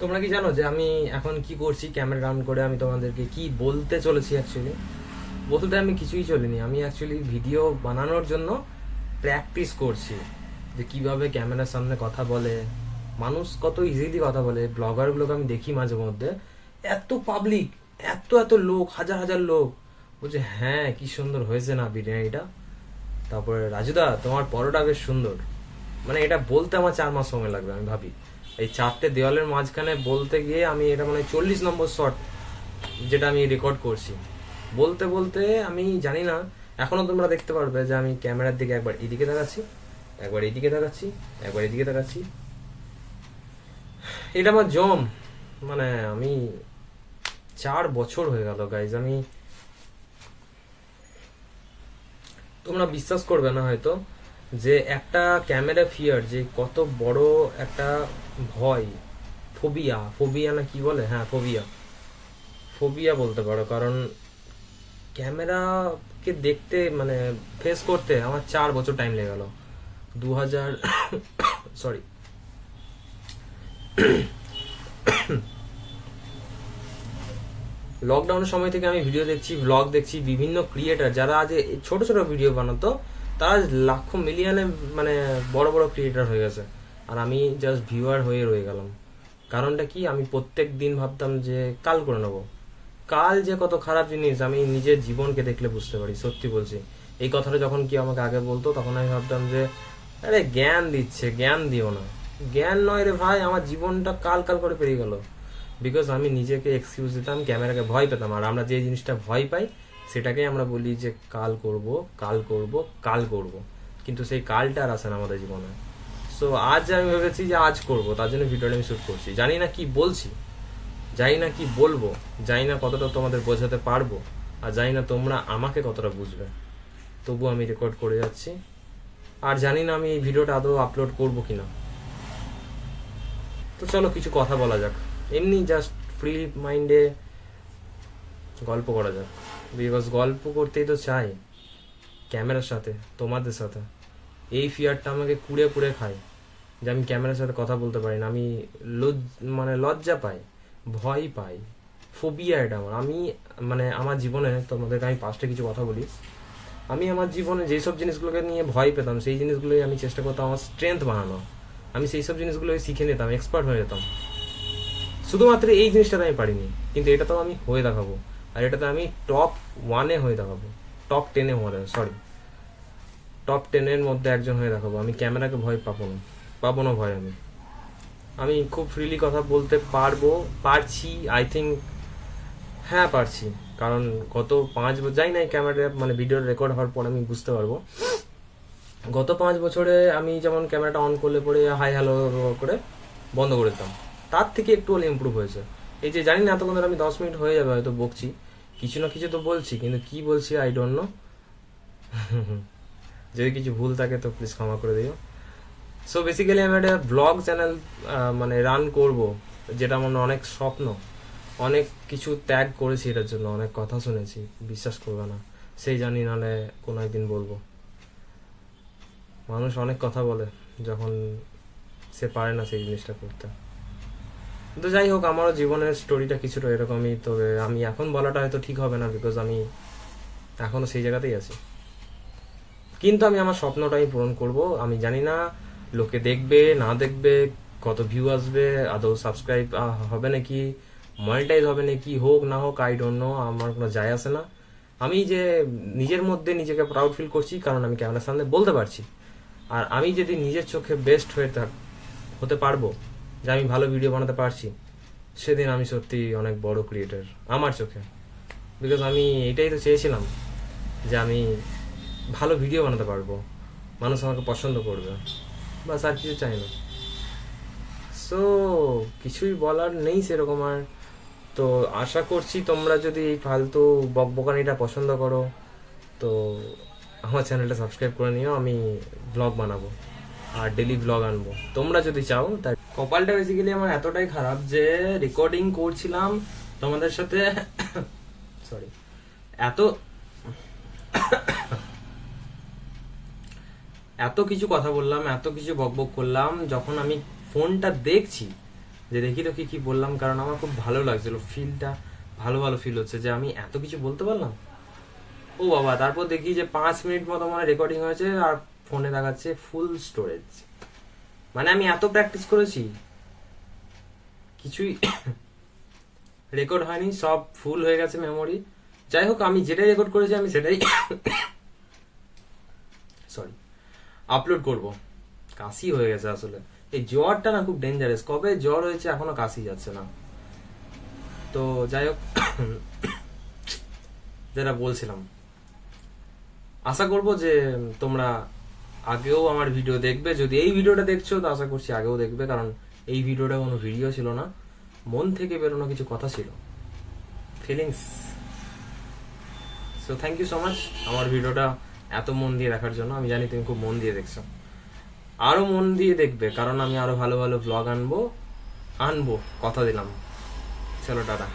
তোমরা কি জানো যে আমি এখন কি করছি? ক্যামেরা রান করে আমি তোমাদেরকে কি বলতে চলেছি অ্যাকচুয়ালি বলতে আমি কিছুই চলিনি। আমি অ্যাকচুয়ালি ভিডিও বানানোর জন্য প্র্যাকটিস করছি যে কীভাবে ক্যামেরার সামনে কথা বলে। মানুষ কত ইজিলি কথা বলে। ব্লগারগুলোকে আমি দেখি মাঝে মধ্যে। এত পাবলিক এত এত লোক, হাজার হাজার লোক। বলছে হ্যাঁ কি সুন্দর হয়েছে না বিরিয়ানিটা? তারপরে, রাজুদা, তোমার পরোটা বেশ সুন্দর। মানে এটা বলতে আমার চার মাস সময় লাগবে, আমি ভাবি। এই চারটে দেওয়ালের মাঝখানে বলতে গিয়ে আমি এটা মানে চল্লিশ নম্বর শট যেটা আমি রেকর্ড করছি। বলতে বলতে আমি জানি না, এখনও তোমরা দেখতে পারবে যে আমি ক্যামেরার দিকে একবার এদিকে দেখাচ্ছি একবার এদিকে দেখাচ্ছি একবার এদিকে দেখাচ্ছি এটা আমার জম মানে আমি চার বছর হয়ে গেল গাইজ আমি তোমরা বিশ্বাস করবে না হয়তো। যে একটা ক্যামেরা ফিয়ার যে কত বড় একটা ভয় ফোবিয়া ফোবিয়া না কি বলে? হ্যাঁ ফোবিয়া ফোবিয়া বলতে পারো, কারণ ক্যামেরাকে দেখতে মানে ফেস করতে আমার চার বছর টাইম লেগে গেল। দু হাজার সরি লকডাউনের সময় থেকে আমি ভিডিও দেখছি ব্লগ দেখছি, বিভিন্ন ক্রিয়েটার যারা আজ ছোট ছোট ভিডিও বানাতো তারা লাখ মিলিয়নে মানে বড় বড় ক্রিয়েটার হয়ে গেছে। আর আমি জাস্ট ভিউয়ার হয়ে রয়ে গেলাম। কারণটা কি? আমি প্রত্যেক দিন ভাবতাম যে কাল করে নেব। কাল যে কত খারাপ জিনিস, আমি নিজের জীবনকে দেখলে বুঝতে পারি, সত্যি বলছি। এই কথাটা যখন কি আমাকে আগে বলতো, তখন আমি ভাবতাম যে, আরে জ্ঞান দিচ্ছে, জ্ঞান দিও না। জ্ঞান নয় রে ভাই, আমার জীবনটা কাল কাল করে পেরিয়ে গেল। বিকজ আমি নিজেকে এক্সকিউজ দিতাম, ক্যামেরাকে ভয় পেতাম। আর আমরা যে জিনিসটা ভয় পাই সেটাকে আমরা বলি যে কাল করব কাল করব কাল করব। কিন্তু সেই কালটা আর আসে না আমাদের জীবনে। সো আজ আমি ভেবেছি যে আজ করব, তার জন্য ভিডিওটা আমি শুট করছি। জানি না কি বলছি, জানি না কি বলব, জানি না কতটা তোমাদের বোঝাতে পারব, আর জানি না তোমরা আমাকে কতটা বুঝবে। তবু আমি রেকর্ড করে যাচ্ছি। আর জানি না আমি এই ভিডিওটা আদৌ আপলোড করব কি না তো চলো কিছু কথা বলা যাক। এমনি জাস্ট ফ্রি মাইন্ডে গল্প করা যাক। বিকজ গল্প করতেই তো চাই। ক্যামেরার সাথে, তোমাদের সাথে। এই ফিয়ারটা আমাকে কুড়ে কুড়ে খায় যে আমি ক্যামেরার সাথে কথা বলতে পারি না। আমি লজ মানে লজ্জা পাই, ভয় পাই ফোবিয়া এটা আমার। আমি মানে আমার জীবনে, তোমাদেরকে আমি পাঁচটা কিছু কথা বলি। আমি আমার জীবনে যেসব জিনিসগুলোকে নিয়ে ভয় পেতাম, সেই জিনিসগুলোই আমি চেষ্টা করতাম আমার স্ট্রেংথ বানানো আমি সেই সব জিনিসগুলোই শিখে নিতাম এক্সপার্ট হয়ে যেতাম। শুধুমাত্র এই জিনিসটাতে আমি পারিনি, কিন্তু এটা তো আমি হয়ে দেখাবো। আর এটাতে আমি টপ ওয়ানে হয়ে দেখাবো। টপ টেনে হয়ে সরি টপ টেনের মধ্যে একজন হয়ে দেখাবো। আমি ক্যামেরাকে ভয় পাবো না। পাবো না ভয় আমি। আমি খুব ফ্রিলি কথা বলতে পারব, পারছি আই থিঙ্ক হ্যাঁ পারছি। কারণ গত পাঁচ বছর যাই না ক্যামেরা মানে ভিডিও রেকর্ড হওয়ার পর আমি বুঝতে পারব। গত পাঁচ বছরে আমি যেমন ক্যামেরাটা অন করলে পরে হাই হ্যালো করে বন্ধ করে দিতাম। তার থেকে একটু হলে ইম্প্রুভ হয়েছে। এই যে জানি না, এতক্ষণ আমি দশ মিনিট হয়ে যাবে হয়তো বকছি। কিছু না কিছু তো বলছি, কিন্তু কি বলছি আই ডোন্ট নো যদি কিছু ভুল থাকে তো প্লিজ ক্ষমা করে দিও। সো বেসিক্যালি আমি একটা ব্লগ চ্যানেল মানে রান করব, যেটা আমার অনেক স্বপ্ন। অনেক কিছু ত্যাগ করেছি এটার জন্য, অনেক কথা শুনেছি, বিশ্বাস করবে না। সেই জানি নাহলে কোনো একদিন বলব। মানুষ অনেক কথা বলে, যখন সে পারে না সেই জিনিসটা করতে। তো যাই হোক আমারও জীবনের স্টোরিটা কিছুটা এরকমই, তবে আমি এখন বলাটা হয়তো ঠিক হবে না বিকজ আমি এখনও সেই জায়গাতেই আছি। কিন্তু আমি আমার স্বপ্নটা আমি পূরণ করব। আমি জানি না, লোকে দেখবে, না দেখবে, কত ভিউ আসবে, আদৌ সাবস্ক্রাইব হবে নাকি মনিটাইজ হবে নাকি, হোক, না হোক আই ডোন্ট নো আমার কোনো যায় আসে না। আমি যে নিজের মধ্যে নিজেকে প্রাউড ফিল করছি, কারণ আমি ক্যামেরার সামনে বলতে পারছি। আর আমি যদি নিজের চোখে বেস্ট হয়ে থাক, হতে পারব যে আমি ভালো ভিডিও বানাতে পারছি, সেদিন আমি সত্যি অনেক বড় ক্রিয়েটার আমার চোখে। বিকজ আমি এটাই তো চেয়েছিলাম যে আমি ভালো ভিডিও বানাতে পারব, মানুষ আমাকে পছন্দ করবে, বাস আর কিছু চাই না। সো কিছুই বলার নেই সেরকম আর। তো আশা করছি তোমরা যদি এই ফালতু বকবকানিটা পছন্দ করো, তো আমার চ্যানেলটা সাবস্ক্রাইব করে নিও, আমি ব্লগ বানাবো। আর ডেলি ব্লগ আনব। তোমরা যদি চাও তাই কপালটা বেসিক্যালি আমার এতটাই খারাপ যে রেকর্ডিং করছিলাম তোমাদের সাথে। সরি এত এত কিছু কথা বললাম, এত কিছু বকবক করলাম, যখন আমি ফোনটা দেখছি, যে দেখি তো কি কি বললাম, কারণ আমার খুব ভালো লাগছিল ফিলটা ভালো ভালো ফিল হচ্ছে, যে আমি এত কিছু বলতে পারলাম? ও বাবা, তারপর দেখি যে পাঁচ মিনিট মতো মানে রেকর্ডিং হয়েছে, আর ফোনে দেখাচ্ছে ফুল স্টোরেজ মানে আমি এত প্র্যাকটিস করেছি, কিছুই রেকর্ড হয়নি, সব ফুল হয়ে গেছে মেমোরি যাই হোক, আমি যেটাই রেকর্ড করেছি, আমি সেটাই সরি আপলোড করব। কাশি হয়ে গেছে আসলে। এই জ্বরটা না খুব ডেঞ্জারাস কবে জ্বর হয়েছে এখনও কাশি যাচ্ছে না। তো যাই হোক, যেটা বলছিলাম। আশা করব যে তোমরা আগেও আমার ভিডিও দেখবে। যদি এই ভিডিওটা দেখছ, তো আশা করছি আগেও দেখবে, কারণ এই ভিডিওটা কোনো ভিডিও ছিল না। মন থেকে বেরোনো কিছু কথা ছিল। Feelings so thank you so much আমার ভিডিওটা এত মন দিয়ে দেখার জন্য। আমি জানি তুমি খুব মন দিয়ে দেখছ। আরও মন দিয়ে দেখবে, কারণ আমি আরও ভালো ভালো ব্লগ আনব আনব, কথা দিলাম। চলো, টাটা।